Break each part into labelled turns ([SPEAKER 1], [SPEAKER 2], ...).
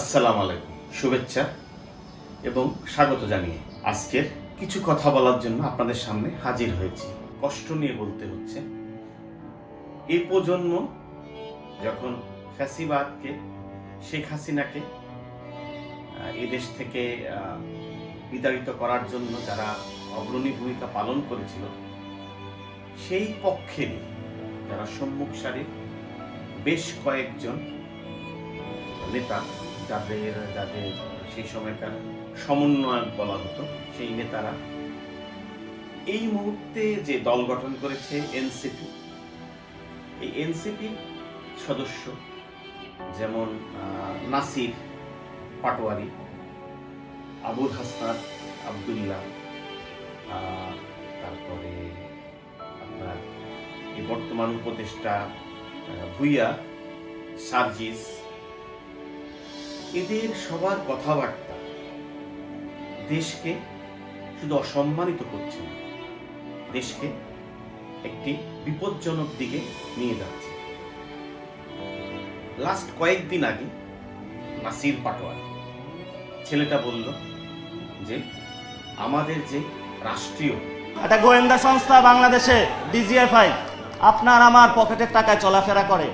[SPEAKER 1] আসসালামু আলাইকুম শুভেচ্ছা এবং স্বাগত জানিয়ে আজকের কিছু কথা বলার জন্য আপনাদের সামনে হাজির হয়েছি। কষ্ট নিয়ে বলতে হচ্ছে, এ প্রজন্ম যখন ফ্যাসিবাদকে, শেখ হাসিনাকে এদেশ থেকে বিতাড়িত করার জন্য যারা অগ্রণী ভূমিকা পালন করেছিল, সেই পক্ষেরই যারা সম্মুখ সারির বেশ কয়েকজন নেতা যাদের যাদের সেই সময়কার সমন্বয়ক বলা হতো, সেই নেতারা। এই মুহূর্তে যে দল গঠন করেছে এনসিপি, এই এনসিপির সদস্য যেমন নাসির পাটোয়ারি, আবুল হাসনাত আবদুল্লাহ তারপরে আপনার এই বর্তমান উপদেষ্টা ভুইয়া, সার্জিস এদের সবার কথাবার্তা দেশকে শুধু অসম্মানিত করছে না, দেশকে একটি বিপজ্জনক দিকে নিয়ে যাচ্ছে। লাস্ট কয়েকদিন আগে নাসির পাটোয়ারি ছেলেটা বলল যে, আমাদের যে রাষ্ট্রীয়
[SPEAKER 2] একটা গোয়েন্দা সংস্থা বাংলাদেশে ডিজিএফআই আপনার আমার পকেটের টাকায় চলাফেরা করে।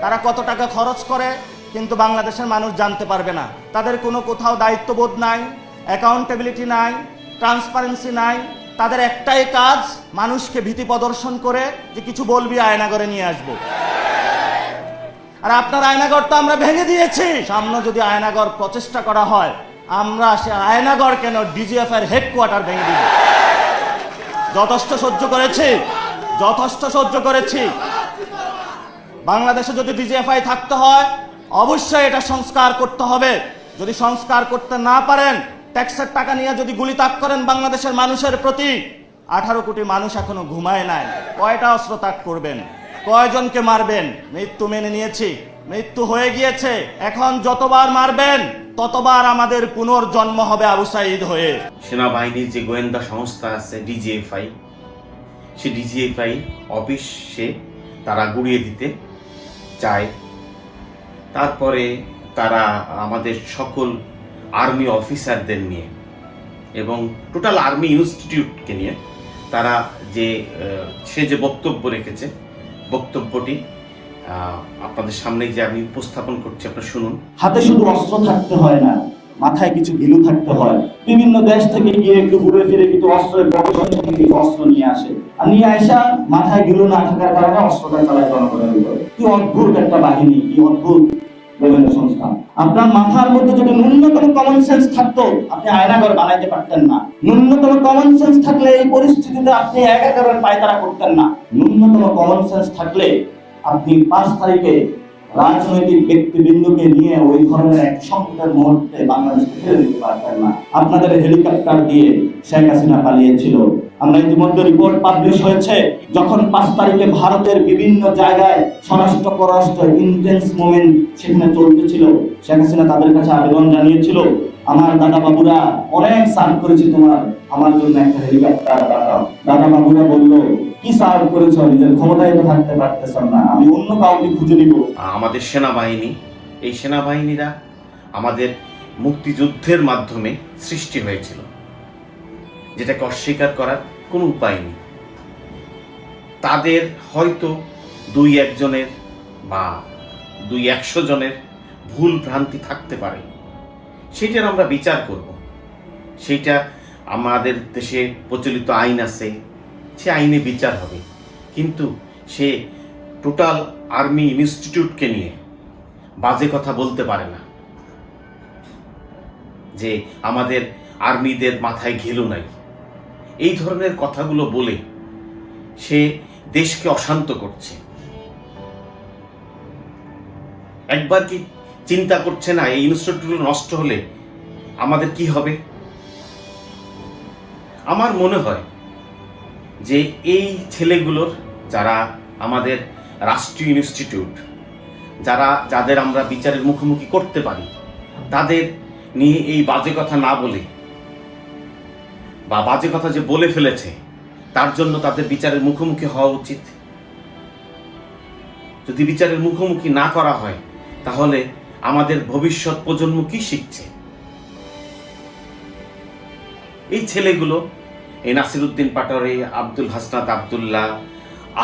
[SPEAKER 2] তারা কত টাকা খরচ করে কিন্তু বাংলাদেশের মানুষ জানতে পারবে না। তাদের কোনো কোথাও দায়িত্ববোধ নাই অ্যাকাউন্টেবিলিটি নাই ট্রান্সপারেন্সি নাই। তাদের একটাই কাজ, মানুষকে ভীতি প্রদর্শন করে যে কিছু বলবি আয়নাগরে নিয়ে আসব। আর আপনার আয়নাগর তো আমরা ভেঙে দিয়েছি। সামনে যদি আয়নাগর প্রচেষ্টা করা হয়, আমরা সে আয়নাগর কেন ডিজিএফ এর হেডকোয়ার্টার ভেঙে দিব? যথেষ্ট সহ্য করেছি, যথেষ্ট সহ্য করেছি। বাংলাদেশে যদি ডিজিএফআই থাকতে হয় অবশ্যই এটা সংস্কার করতে হবে। যদি সংস্কার করতে না পারেন, ট্যাক্সের টাকা নিয়ে যদি গুলি তাক করেন বাংলাদেশের মানুষের প্রতি, আঠারো কোটি মানুষ এখনও ঘুমায় নাই। কয়টা অস্ত্র তাক করবেন? কয়জনকে মারবেন? মৃত্যু মেনে নিয়েছি। মৃত্যু হয়ে গিয়েছে। এখন যতবার মারবেন, ততবার আমাদের পুনর্জন্ম হবে আবু সাইদ হয়ে।
[SPEAKER 1] সেনাবাহিনীর যে গোয়েন্দা সংস্থা আছে ডিজিএফআই, সে ডিজিএফআই অফিসে তারা গুড়িয়ে দিতে চায়। তারপরে তারা আমাদের সকল আর্মি অফিসারদের নিয়ে এবং টোটাল আর্মি ইনস্টিটিউটকে নিয়ে তারা যে সে যে বক্তব্য রেখেছে, বক্তব্যটি আপনাদের সামনে যে আমি উপস্থাপন করছি, আপনারা শুনুন।
[SPEAKER 3] হাতে শুধু অস্ত্র থাকতে হয় না মাথায় কিছু ঘিলু থাকতে হয়। বিভিন্ন দেশ থেকে গিয়ে একটু ঘুরে ফিরে কিন্তু অস্ত্রের কিছু অস্ত্র নিয়ে আসে। আর নিয়ে আসা মাথায় ঘিলু না থাকার কারণে অস্ত্রটা চালায় জনগণের কি অদ্ভুত একটা বাহিনী, কি অদ্ভুত আপনার মাথার মধ্যে যদি ন্যূনতম কমন সেন্স থাকতো, আপনি আয়নাঘর বানাইতে পারতেন না। ন্যূনতম কমন সেন্স থাকলে এই পরিস্থিতিতে আপনি এক একেবারে পায়তারা করতেন না। ন্যূনতম কমন সেন্স থাকলে আপনি পাঁচ তারিখে রাজনৈতিক ব্যক্তিবৃন্দকে নিয়ে ওই ধরনের এক সংকটের মুহূর্তে বাংলাদেশকে ফেলে দিতে পারতেন না। আপনাদের হেলিকপ্টার দিয়ে শেখ হাসিনা পালিয়েছিল। আমরা ইতিমধ্যে রিপোর্ট পাবলিশ হয়েছে, যখন পাঁচ তারিখে ভারতের বিভিন্ন জায়গায় স্বরাষ্ট্র, পররাষ্ট্র ইন্টেন্স মুভমেন্ট সেখানে চলতেছিল, শেখ হাসিনা তাদের কাছে আবেদন জানিয়েছিল, আমার দাদা বাবুরা অনেক সার্ভ করেছে তোমার, আমার জন্য একটা হেলিকপ্টার দাদা বাবুরা বলল
[SPEAKER 1] আমাদের সেনাবাহিনী, এই সেনাবাহিনীরা আমাদের মুক্তিযুদ্ধের মাধ্যমে সৃষ্টি হয়েছিল, যেটাকে অস্বীকার করার কোনো উপায় নেই। তাদের হয়তো দুই একজনের বা দুই একশো জনের ভুল ভ্রান্তি থাকতে পারে। সেটার আমরা বিচার করব। সেইটা আমাদের দেশে প্রচলিত আইন আছে সে আইনে বিচার হবে। কিন্তু সে টোটাল আর্মি ইনস্টিটিউটকে নিয়ে বাজে কথা বলতে পারে না। যে আমাদের আর্মিদের মাথায় ঘেলু নাই। এই ধরনের কথাগুলো বলে সে দেশকে অশান্ত করছে। একবার কি চিন্তা করছে না, এই ইনস্টিটিউটগুলো নষ্ট হলে আমাদের কি হবে? আমার মনে হয় যে এই ছেলেগুলোর যারা আমাদের রাষ্ট্রীয় ইনস্টিটিউট, যারা, যাদের আমরা বিচারের মুখোমুখি করতে পারি, তাদের নিয়ে এই বাজে কথা না বলে বা বাজে কথা যে বলে ফেলেছে, তার জন্য তাদের বিচারের মুখোমুখি হওয়া উচিত। যদি বিচারের মুখোমুখি না করা হয়, তাহলে আমাদের ভবিষ্যৎ প্রজন্ম কি শিখছে? এই ছেলেগুলো এই নাসিরুদ্দিন পাটোয়ারি, আব্দুল হাসনাত আবদুল্লাহ,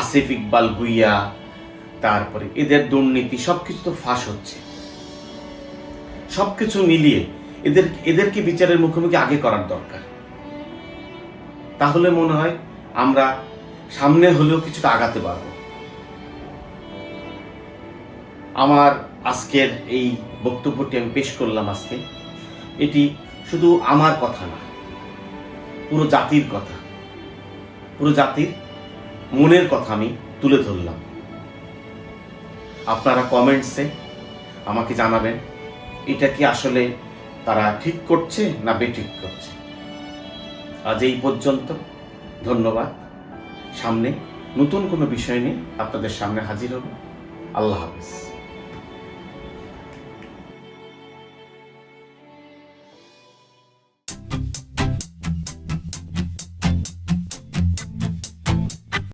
[SPEAKER 1] আসিফ ইকবাল ভুইয়া তারপরে এদের দুর্নীতি, সবকিছু তো ফাঁস হচ্ছে। সবকিছু মিলিয়ে এদের এদেরকে বিচারের মুখোমুখি আগে করার দরকার? তাহলে মনে হয় আমরা সামনে হলেও কিছুটা আগাতে পারব। আমার আজকের এই বক্তব্যটি আমি পেশ করলাম আজকে। এটি শুধু আমার কথা না পুরো জাতির কথা। পুরো জাতির মনের কথা আমি তুলে ধরলাম। আপনারা কমেন্টসে আমাকে জানাবেন, এটা কি আসলে তারা ঠিক করছে না বেঠিক করছে। আজ এই পর্যন্ত, ধন্যবাদ। সামনে নতুন কোনো বিষয় নিয়ে আপনাদের সামনে হাজির হব। আল্লাহ হাফিজ।